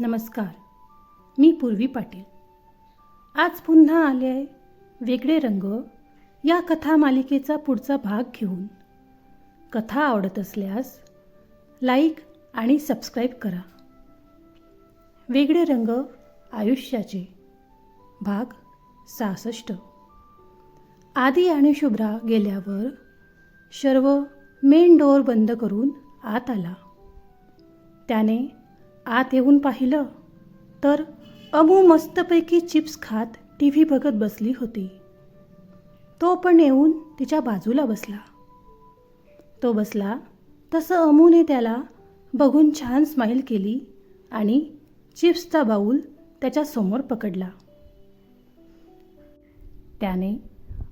नमस्कार. मी पूर्वी पाटील. आज पुन्हा आले आहे वेगळे रंग या कथा मालिकेचा पुढचा भाग घेऊन. कथा आवडत असल्यास लाईक आणि सबस्क्राईब करा. वेगळे रंग आयुष्याचे. भाग सहासष्ट. आदी आणि शुभ्रा गेल्यावर सर्व मेन डोअर बंद करून आत आला. त्याने आत येऊन पाहिलं तर अमू मस्तपैकी चिप्स खात टी व्ही बघत बसली होती. तो पण येऊन तिच्या बाजूला बसला. तो बसला तसं अमूने त्याला बघून छान स्माईल केली आणि चिप्सचा बाऊल त्याच्यासमोर पकडला. त्याने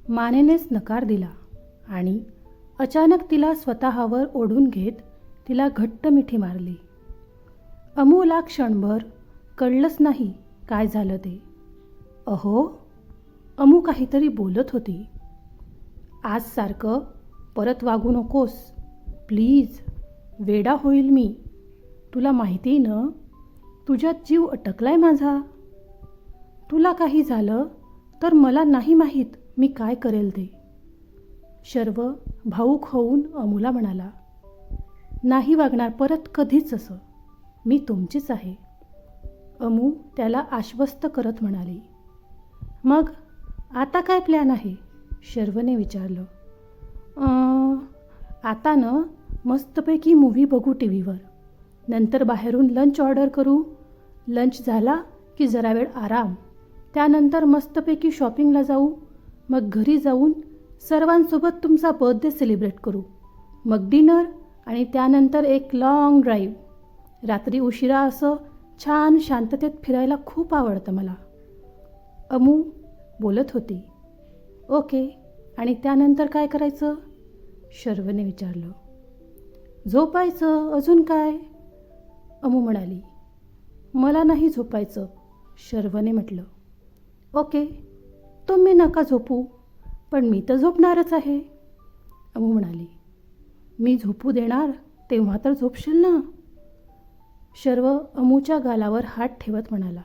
मानेनेच नकार दिला आणि अचानक तिला स्वतःवर ओढून घेत तिला घट्ट मिठी मारली. अमूला क्षणभर कळलंच नाही काय झालं ते. अहो अमू काहीतरी बोलत होती. आज सारखं परत वागू नकोस. प्लीज वेडा होईल मी. तुला माहिती ना तुझ्यात जीव अटकलाय माझा. तुला काही झालं तर मला नाही माहीत मी काय करेल ते. शर्व भाऊक होऊन अमूला म्हणाला नाही वागणार परत कधीच असं. मी तुमचीच आहे. अमू त्याला आश्वस्त करत म्हणाली. मग आता काय प्लॅन आहे? शर्वने विचारलं. आता ना मस्तपैकी मूव्ही बघू टी व्हीवर नंतर बाहेरून लंच ऑर्डर करू. लंच झाला की जरा वेळ आराम. त्यानंतर मस्तपैकी शॉपिंगला जाऊ. मग घरी जाऊन सर्वांसोबत तुमचा बर्थडे सेलिब्रेट करू. मग डिनर आणि त्यानंतर एक लाँग ड्राईव्ह रात्री उशिरा असं छान शांततेत फिरायला खूप आवडतं मला. अमू बोलत होती. ओके आणि त्यानंतर काय करायचं? शर्वने विचारलं. झोपायचं अजून काय? अमू म्हणाली. मला नाही झोपायचं शर्वने म्हटलं. ओके तुम्ही नका झोपू पण मी तर झोपणारच आहे अमू म्हणाली. मी झोपू देणार तेव्हा तर झोपशील ना. शर्व अमूच्या गालावर हात ठेवत म्हणाला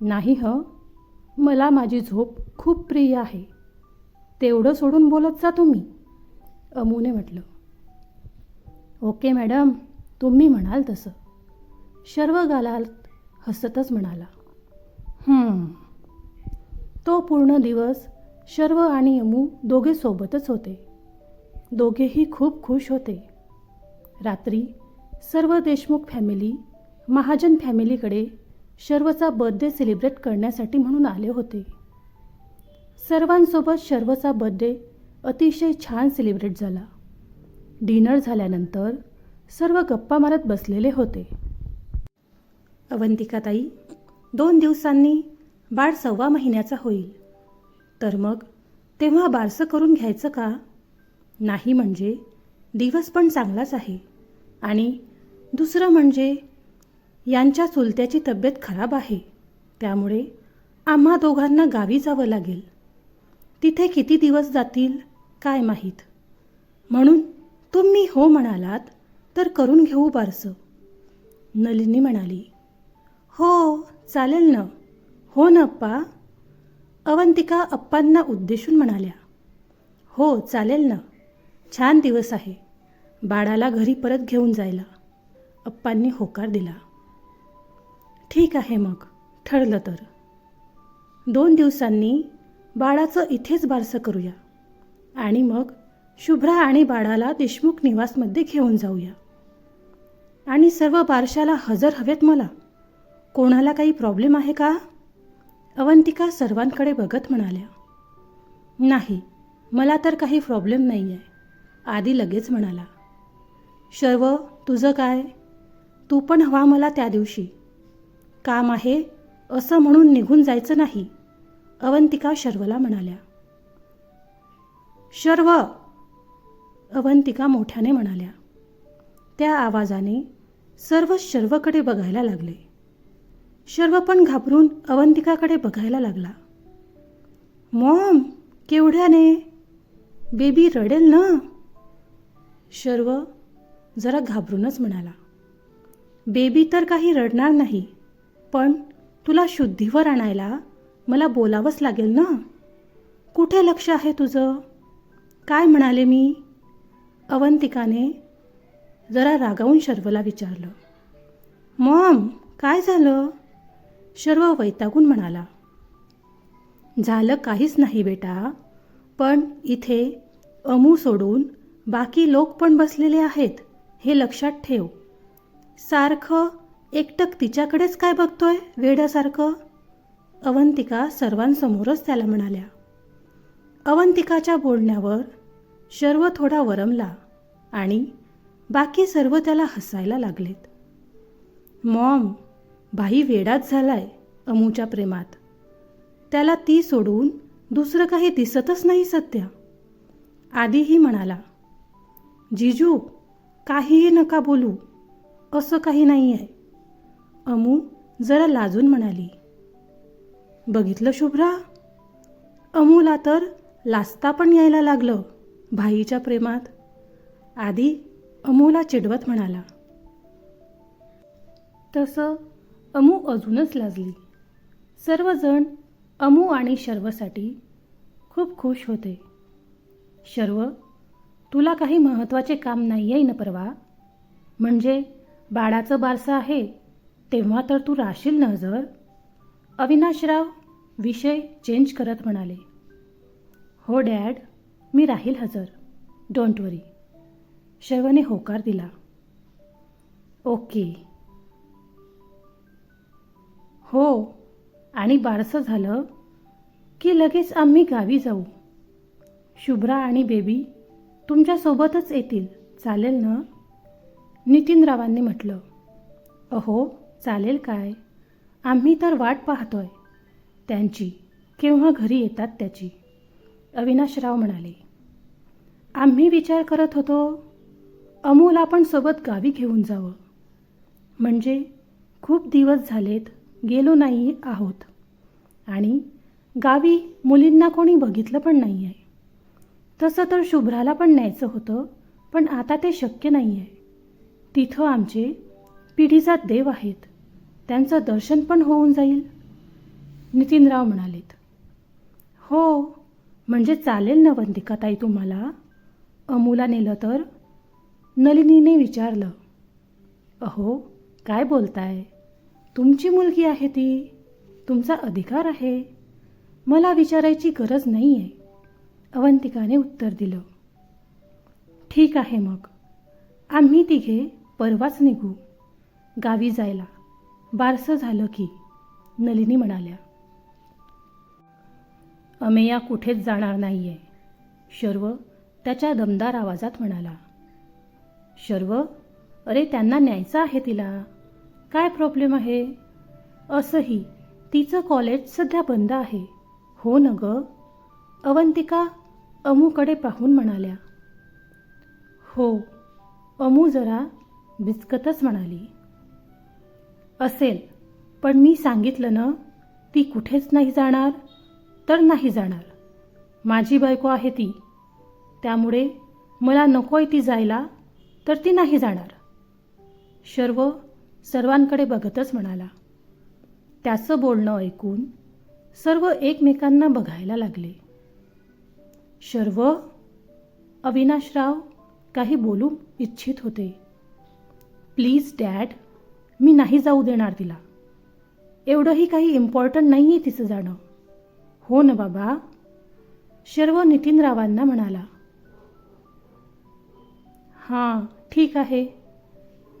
नाही ह मला माझी झोप खूप प्रिय आहे. तेवढं सोडून बोलत जा तुम्ही. अमूने म्हटलं ओके मॅडम तुम्ही म्हणाल तसं. शर्व गालात हसतच म्हणाला तो पूर्ण दिवस शर्व आणि अमू दोघे सोबतच होते. दोघेही खूप खुश होते. रात्री सर्व देशमुख फॅमिली महाजन फॅमिलीकडे शर्वचा बर्थडे सेलिब्रेट करण्यासाठी म्हणून आले होते. सर्वांसोबत शर्वचा बर्थडे अतिशय छान सेलिब्रेट झाला. डिनर झाल्यानंतर सर्व गप्पा मारत बसलेले होते. अवंतिकाताई दोन दिवसांनी बाळ सव्वा महिन्याचा होईल. तर मग तेव्हा बारसं करून घ्यायचं का? नाही म्हणजे दिवस पण चांगलाच आहे. आणि दुसरं म्हणजे यांच्या चुलत्याची तब्येत खराब आहे. त्यामुळे आम्हा दोघांना गावी जावं लागेल. तिथे किती दिवस जातील काय माहीत. म्हणून तुम्ही हो म्हणालात तर करून घेऊ बारसं. नलिनी म्हणाली हो चालेल ना. हो ना अप्पा. अवंतिका अप्पांना उद्देशून म्हणाल्या हो चालेल ना. छान दिवस आहे. बाळाला घरी परत घेऊन जायला. अप्पांनी होकार दिला. ठीक आहे मग ठरलं तर. दोन दिवसांनी बाळाचं इथेच बारसं करूया. आणि मग शुभ्रा आणि बाळाला देशमुख निवासमध्ये घेऊन जाऊया. आणि सर्व बारशाला हजर हवेत मला. कोणाला काही प्रॉब्लेम आहे का? अवंतिका सर्वांकडे बघत म्हणाल्या. नाही मला तर काही प्रॉब्लेम नाही आहे आधी लगेच म्हणाला. शर्व तुझं काय? तू पण हवा मला त्या दिवशी. काम आहे असं म्हणून निघून जायचं नाही अवंतिका शर्वला म्हणाल्या. शर्व! अवंतिका मोठ्याने म्हणाल्या. त्या आवाजाने सर्व शर्वकडे बघायला लागले. शर्व पण घाबरून अवंतिकाकडे बघायला लागला. मॉम केवढ्याने? बेबी रडेल ना? शर्व जरा घाबरूनच म्हणाला बेबी तर काही रडणार नाही पण तुला शुद्धीवर आणायला मला बोलावंच लागेल ना? कुठे लक्ष आहे तुझं? काय म्हणाले मी? अवंतिकाने जरा रागावून शर्वला विचारलं मॉम काय झालं? शर्व वैतागून म्हणाला झालं काहीच नाही बेटा पण इथे अमू सोडून बाकी लोक पण बसलेले आहेत. हे लक्षात ठेव. सारखं एकटक तिच्याकडेच काय बघतोय वेड्यासारखं? अवंतिका सर्वांसमोरच त्याला म्हणाल्या. अवंतिकाच्या बोलण्यावर शर्व थोडा वरमला आणि बाकी सर्व त्याला हसायला लागलेत. मॉम भाई वेडाच झालाय अमूच्या प्रेमात. त्याला ती सोडून दुसरं काही दिसतच नाही सध्या. आधीही म्हणाला जिजू काहीही नका बोलू. असं काही नाही आहे. अमू जरा लाजून म्हणाली. बघितलं शुभ्रा? अमूला तर लाजता पण यायला लागलं भाईच्या प्रेमात. आधी अमूला चिडवत म्हणाला. तसं अमू अजूनच लाजली. सर्वजण अमू आणि शर्वसाठी खूप खुश होते. शर्व तुला काही महत्त्वाचे काम नाही आहे ना परवा? म्हणजे बाळाचं बारसं आहे तेव्हा तर तू राहशील ना जर अविनाशराव विषय चेंज करत म्हणाले. हो डॅड मी राहील हजर. डोंट वरी शर्वने होकार दिला. ओके. हो आणि बारसं झालं की लगेच आम्ही गावी जाऊ. शुभ्रा आणि बेबी तुमच्यासोबतच येतील. चालेल ना? नितीनरावांनी म्हटलं. अहो चालेल काय? आम्ही तर वाट पाहतोय. त्यांची केव्हा घरी येतात त्याची? अविनाशराव म्हणाले. आम्ही विचार करत होतो अमूल आपण सोबत गावी घेऊन जावं. म्हणजे खूप दिवस झालेत गेलो नाही आहोत. आणि गावी मुलींना कोणी बघितलं पण नाही आहे तसं तर शुभ्राला पण न्यायचं होतं पण आता ते शक्य नाही आहे तिथं आमचे पिढीजात देव आहेत त्यांचं दर्शन पण होऊन जाईल. नितीनराव म्हणालेत हो म्हणजे चालेल ना वंदिकाताई तुम्हाला? अमूला नेलं तर? नलिनीने विचारलं अहो काय बोलताय? तुमची मुलगी आहे ती तुमचा अधिकार आहे. मला विचारायची गरज नाही आहे अवंतिकाने उत्तर दिलं. ठीक आहे मग. आम्ही तिघे परवाच निघू. गावी जायला. बारसं झालं की नलिनी म्हणाल्या. अमेया कुठेच जाणार नाही आहे शर्व त्याच्या दमदार आवाजात म्हणाला. शर्व अरे त्यांना न्यायचं आहे तिला. काय प्रॉब्लेम आहे? असंही तिचं कॉलेज सध्या बंद आहे. हो न गं. अवंतिका अमूकडे पाहून म्हणाल्या हो अमू जरा बिचकतच म्हणाली. असेल पण मी सांगितलं ना ती कुठेच नाही जाणार तर नाही जाणार. माझी बायको आहे ती. त्यामुळे मला नको आहे ती जायला तर ती नाही जाणार. शर्व सर्वांकडे बघतच म्हणाला. त्याचं बोलणं ऐकून सर्व एकमेकांना बघायला लागले. शर्व अविनाशराव काही बोलू इच्छित होते. प्लीज डॅड मी नाही जाऊ देणार तिला. एवढंही काही इम्पॉर्टंट नाही आहे तिचं जाणं. हो ना बाबा. शर्व नितीनरावांना म्हणाला. हां ठीक आहे.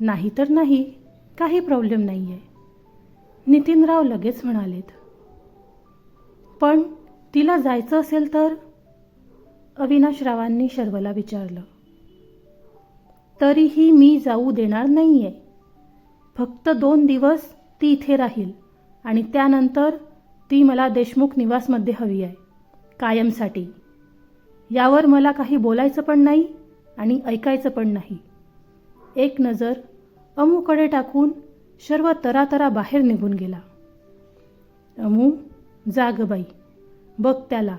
नाही तर नाही काही प्रॉब्लेम नाही आहे नितीनराव लगेच म्हणालेत. पण तिला जायचं असेल तर अविनाशरावांनी शर्वला विचारलं तरीही मी जाऊ देणार नाही आहे फक्त दोन दिवस ती इथे राहील आणि त्यानंतर ती मला देशमुख निवासमध्ये हवी आहे कायमसाठी. यावर मला काही बोलायचं पण नाही आणि ऐकायचं पण नाही. एक नजर अमूकडे टाकून शर्व तरातरा बाहेर निघून गेला. अमू जाग बाई बघ त्याला.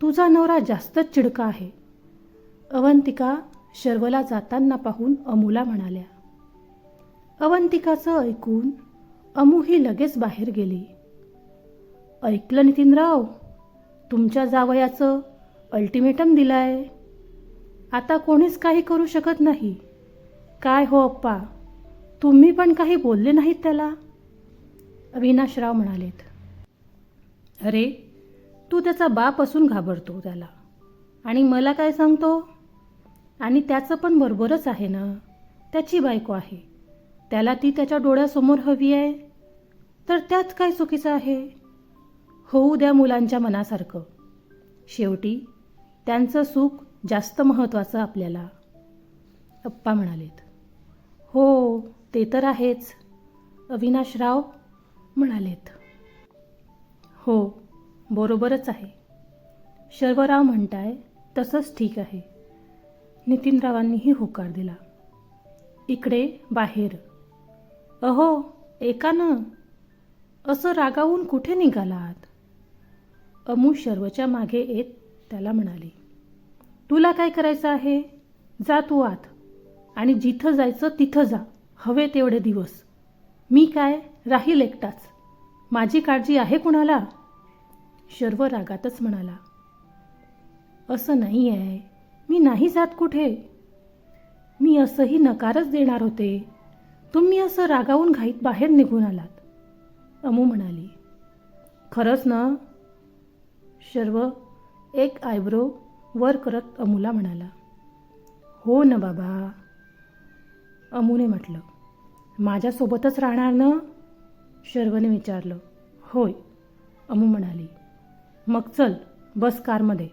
तुझा नवरा जास्तच चिडका आहे. अवंतिका शर्वला जाताना पाहून अमूला म्हणाल्या अवंतिकाचं ऐकून अमू ही लगेच बाहेर गेली. ऐकलं नितीनराव तुमच्या जावयाचं अल्टिमेटम दिलाय. आता कोणीच काही करू शकत नाही. काय हो अप्पा? तुम्ही पण काही बोलले नाहीत त्याला? अविनाशराव म्हणालेत अरे तू त्याचा बाप असून घाबरतो त्याला. आणि मला काय सांगतो? आणि त्याचं पण बरोबरच आहे ना? त्याची बायको आहे. त्याला ती त्याच्या डोळ्यासमोर हवी आहे. तर त्यात काय चुकीचं आहे? होऊ द्या मुलांच्या मनासारखं. शेवटी त्यांचं सुख जास्त महत्त्वाचं आपल्याला. अप्पा म्हणालेत. हो ते तर आहेच. अविनाशराव म्हणालेत. हो. बरोबरच आहे. शर्वराव म्हणताय तसंच ठीक आहे. नितीनरावांनीही होकार दिला. इकडे बाहेर. अहो एका ना? असं रागावून कुठे निघालात? अमू शर्वच्या मागे येत त्याला म्हणाली तुला काय करायचं आहे? जा तू आत. आणि जिथं जायचं तिथं जा. हवे तेवढे दिवस. मी काय? राहील एकटाच. माझी काळजी आहे कुणाला? शर्व रागातच म्हणाला असं नाही आहे मी नाही जात कुठे? मी असंही नकारच देणार होते. तुम्ही असं रागावून घाईत बाहेर निघून आलात. अमू म्हणाली खरंच ना? शर्व एक आयब्रो वर करत अमूला म्हणाला हो ना बाबा. अमूने म्हटलं माझ्यासोबतच राहणार ना? शर्वने विचारलं होय. अमू म्हणाली मग चल बस कारमध्ये.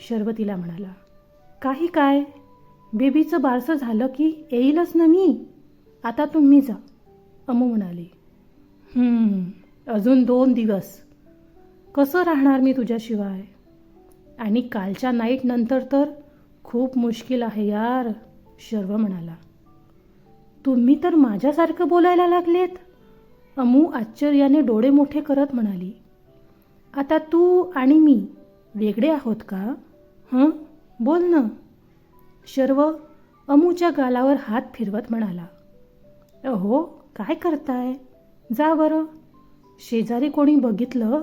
शर्वतीला म्हणाला काही काय? बेबीचं बारसं झालं की येईलच ना मी? आता तुम्ही जा. अमू म्हणाली अजून दोन दिवस. कसं राहणार मी तुझ्याशिवाय? आणि कालच्या नाईट नंतर तर खूप मुश्किल आहे यार शर्व म्हणाला. तुम्ही तर माझ्यासारखं बोलायला लागलेत? अमू आश्चर्याने डोळे मोठे करत म्हणाली आता तू आणि मी वेगळे आहोत का? हं? बोल ना. शर्व अमूच्या गालावर हात फिरवत म्हणाला. अहो काय करताय? जा बरं. शेजारी कोणी बघितलं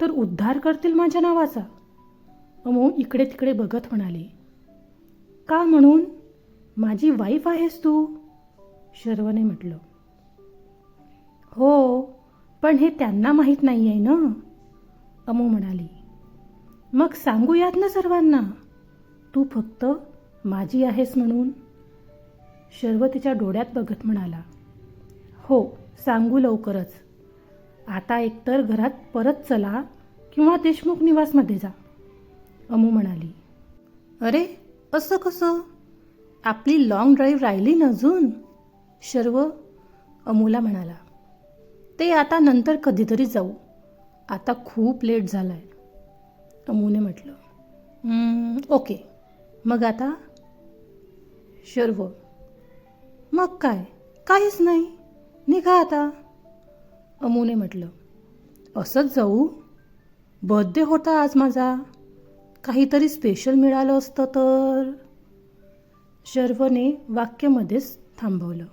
तर उद्धार करतील माझ्या नावाचा. अमू इकडे तिकडे बघत म्हणाले. का म्हणून? माझी वाईफ आहेस तू? शर्वने म्हटलं. हो पण हे त्यांना माहीत नाही आहे ना. अमू म्हणाली मग सांगूयात ना सर्वांना. तू फक्त माझी आहेस म्हणून. शर्व तिच्या डोळ्यात बघत म्हणाला हो सांगू लवकरच. आता एकतर घरात परत चला किंवा देशमुख निवासमध्ये जा. अमू म्हणाली अरे असं कसं? आपली लॉंग ड्राईव्ह राहिली ना अजून? शर्व अमूला म्हणाला ते आता नंतर कधीतरी जाऊ. आता खूप लेट झाला आहे अमूने म्हटलं ओके. मग आता शर्व हो. मग काय? काहीच नाही. निघा आता. अमूने म्हटलं असंच जाऊ? बर्थडे होता आज माझा. काहीतरी स्पेशल मिळालं असतं तर. शर्वने वाक्यमध्येच थांबवलं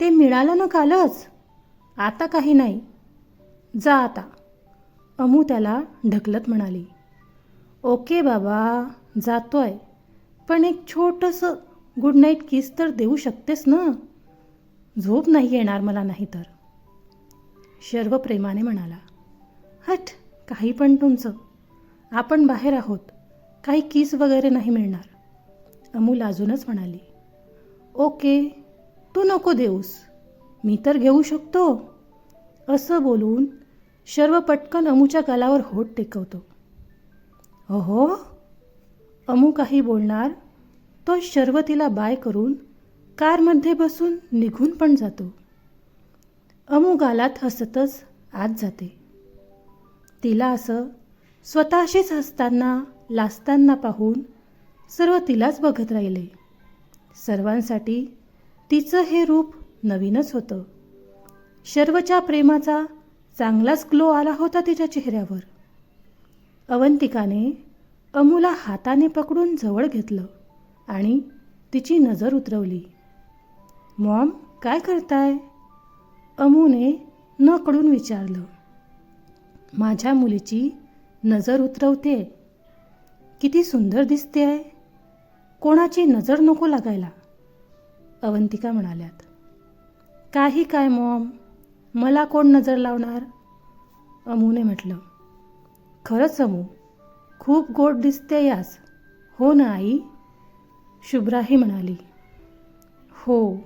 ते मिळालं ना कालच? आता काही नाही. जा आता. अमू त्याला ढकलत म्हणाली. ओके बाबा जातोय. पण एक छोटंसं गुड नाईट किस तर देऊ शकतेस ना? झोप नाही येणार मला नाही तर. शर्व प्रेमाने म्हणाला. हट काही पण तुमचं. आपण बाहेर आहोत. काही किस वगैरे नाही मिळणार. अमू लाजूनच म्हणाली. ओके तू नको देऊस. मी तर घेऊ शकतो. असं बोलून शर्व पटकन अमूच्या गालावर होठ टेकवतो. अहो अमू काही बोलणार तो शर्व तिला बाय करून कारमध्ये बसून निघून पण जातो. अमू गालात हसतच आत जाते. तिला असं स्वतःशीच हसताना लाजताना पाहून सर्व तिलाच बघत राहिले. सर्वांसाठी तिचं हे रूप नवीनच होतं. शर्वच्या प्रेमाचा चांगलाच ग्लो आला होता तिच्या चेहऱ्यावर. अवंतिकाने अमूला हाताने पकडून जवळ घेतलं आणि तिची नजर उतरवली. मॉम काय करताय? अमूने न कडून विचारलं. माझ्या मुलीची नजर उतरवते. किती सुंदर दिसते आहे कोणाची नजर नको लागायला. अवंतिका म्हणाल्यात. काही काय मॉम? मला कोण नजर लावणार? अमूने म्हटलं. खरंच अमू खूप गोड दिसते यास. हो ना आई? शुभ्राही म्हणाली. हो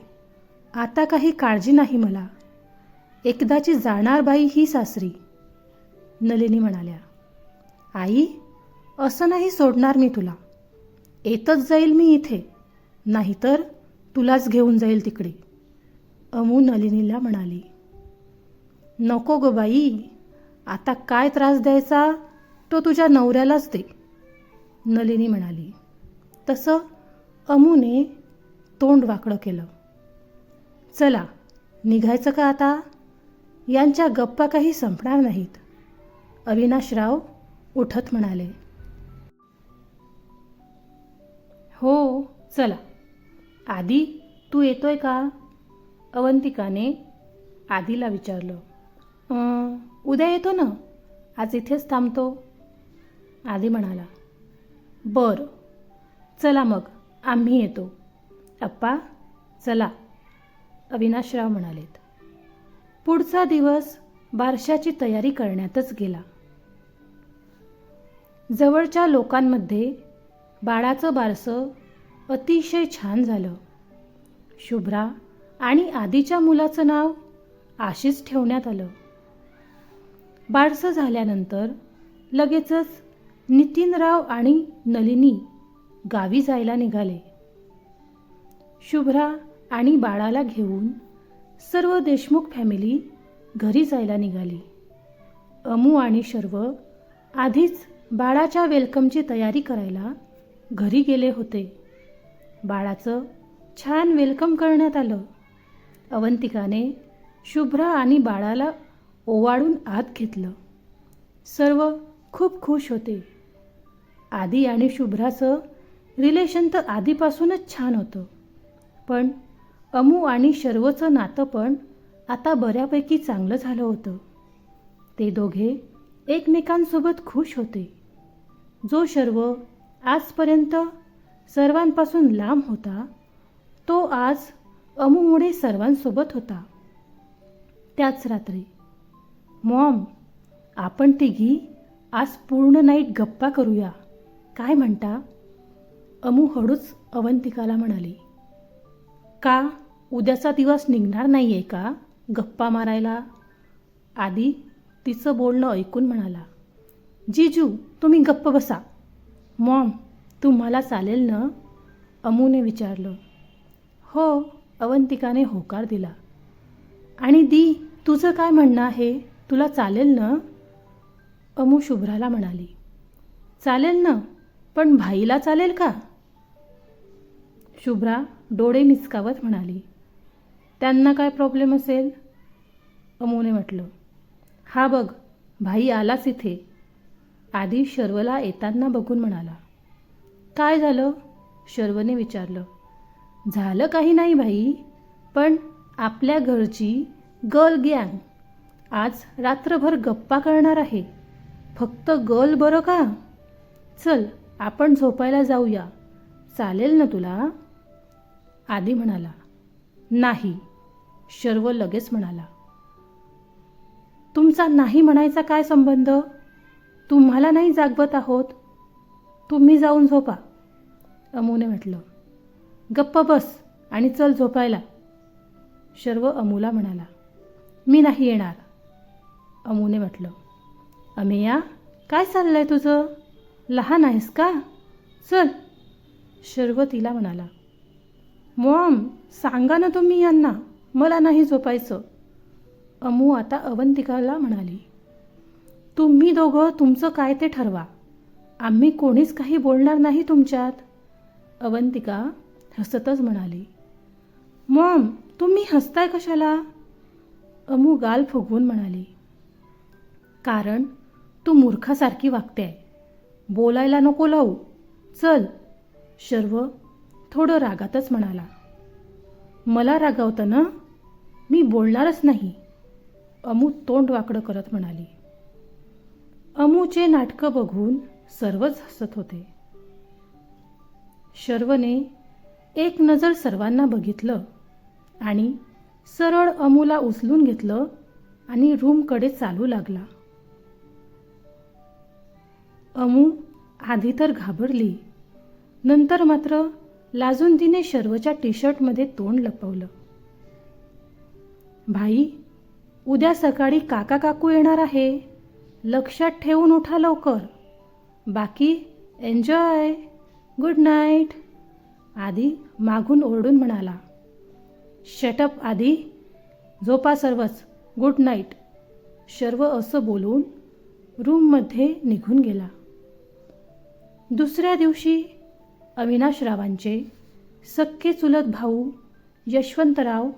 आता काही काळजी नाही मला. एकदाची जाणार बाई ही सासरी. नलिनी म्हणाल्या. आई असं नाही सोडणार मी तुला. येतच जाईल मी इथे. नाहीतर तुलाच घेऊन जाईल तिकडे. अमू नलिनीला म्हणाली. नको ग बाई. आता काय त्रास द्यायचा? तो तुझ्या नवऱ्यालाच दे. नलिनी म्हणाली. तसं अमूने तोंड वाकडं केलं. चला निघायचं का आता? यांच्या गप्पा काही संपणार नाहीत. अविनाशराव उठत म्हणाले. हो चला. आधी तू येतोय का? अवंतिकाने आदीला विचारलं. उद्या येतो ना? आज इथेच थांबतो. आधी म्हणाला बरं चला मग आम्ही येतो. अप्पा चला अविनाशराव म्हणालेत. पुढचा दिवस बारशाची तयारी करण्यातच गेला. जवळच्या लोकांमध्ये बाळाचं बारसं अतिशय छान झालं. शुभ्रा आणि आधीच्या मुलाचं नाव आशिष ठेवण्यात आलं. बारसं झाल्यानंतर लगेचच नितीनराव आणि नलिनी गावी जायला निघाले. शुभ्रा आणि बाळाला घेऊन सर्व देशमुख फॅमिली घरी जायला निघाली. अमू आणि शर्व आधीच बाळाच्या वेलकमची तयारी करायला घरी गेले होते. बाळाचं छान वेलकम करण्यात आलं. अवंतिकाने शुभ्रा आणि बाळाला ओवाळून आत घेतलं. सर्व खूप खुश होते. आदी आणि शुभ्राचं रिलेशन तर आधीपासूनच छान होतं. पण अमू आणि शर्वचं नातं पण आता बऱ्यापैकी चांगलं झालं होतं. ते दोघे एकमेकांसोबत खुश होते. जो शर्व आजपर्यंत सर्वांपासून लांब होता तो आज अमूमुळे सर्वांसोबत होता. त्याच रात्री मॉम आपण तिघी आज पूर्ण नाईट गप्पा करूया. काय म्हणता? अमू हळूच अवंतिकाला म्हणाली. का उद्याचा दिवस निघणार नाही आहे का? गप्पा मारायला. आधी तिचं बोलणं ऐकून म्हणाला. जीजू तुम्ही गप्प बसा. मॉम तुम्हाला चालेल ना? अमूने विचारलं. हो अवंतिकाने होकार दिला. आणि दी तुझं काय म्हणणं आहे? तुला चालेल ना? अमू शुभ्राला म्हणाली. चालेल ना पण भाईला चालेल का? शुभ्रा डोळे मिचकावत म्हणाली. त्यांना काय प्रॉब्लेम असेल? अमूने म्हटलं. हा बघ भाई आलाच इथे. आधी शर्वला येताना बघून म्हणाला. काय झालं? शर्वने विचारलं. झालं काही नाही भाई पण आपल्या घरची गर्ल गँग आज रात्रभर गप्पा करणार आहे. फक्त गल बरं का? चल आपण झोपायला जाऊया. चालेल ना तुला? आधी म्हणाला. नाही शर्व लगेच म्हणाला. तुमचा नाही म्हणायचा काय संबंध? तुम्हाला नाही जागवत आहोत? तुम्ही जाऊन झोपा. अमूने म्हटलं. गप्प बस आणि चल झोपायला. शर्व अमूला म्हणाला. मी नाही येणार. अमूने म्हटलं अमेया काय चाललं आहे तुझं? लहान आहेस का? चल. शर्व तिला म्हणाला मॉम सांगा ना तुम्ही यांना मला नाही झोपायचं. अमू आता अवंतिकाला म्हणाली तुम्ही दोघं तुमचं काय ते ठरवा. आम्ही कोणीच काही बोलणार नाही तुमच्यात. अवंतिका हसतच म्हणाली मॉम तुम्ही हसताय कशाला? अमू गाल फुगवून म्हणाली कारण तू मूर्खासारखी वागते बोलायला नको लावू. चल. शर्व थोडं रागातच म्हणाला. मला रागावतं ना? मी बोलणारच नाही. अमू तोंड वाकडं करत म्हणाली. अमूचे नाटकं बघून सर्वच हसत होते. शर्वने एक नजर सर्वांना बघितलं आणि सरळ अमूला उचलून घेतलं आणि रूमकडे चालू लागला. अमू आधी तर घाबरली. नंतर मात्र लाजून तिने शर्वच्या टी शर्टमध्ये तोंड लपवलं. भाई उद्या सकाळी काका काकू येणार आहे. लक्षात ठेवून उठा लवकर. बाकी एन्जॉय. Good night. आधी मागून ओरडून म्हणाला. शटअप आधी. झोपा सर्वच. Good night. शर्व असं बोलून रूममध्ये निघून गेला. दुसऱ्या दिवशी अविनाशरावांचे सख्खे चुलत भाऊ यशवंतराव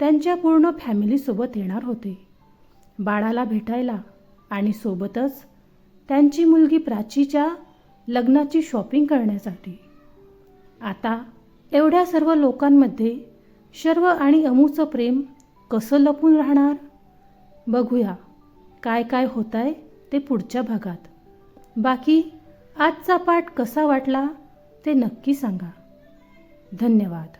त्यांच्या पूर्ण फॅमिलीसोबत येणार होते. बाळाला भेटायला आणि सोबतच त्यांची मुलगी प्राचीच्या लग्नाची शॉपिंग करण्यासाठी. आता एवढ्या सर्व लोकांमध्ये शर्व आणि अमूचं प्रेम कसं लपून राहणार? बघूया काय काय होत आहे ते पुढच्या भागात. बाकी आजचा पाठ कसा वाटला ते नक्की सांगा. धन्यवाद.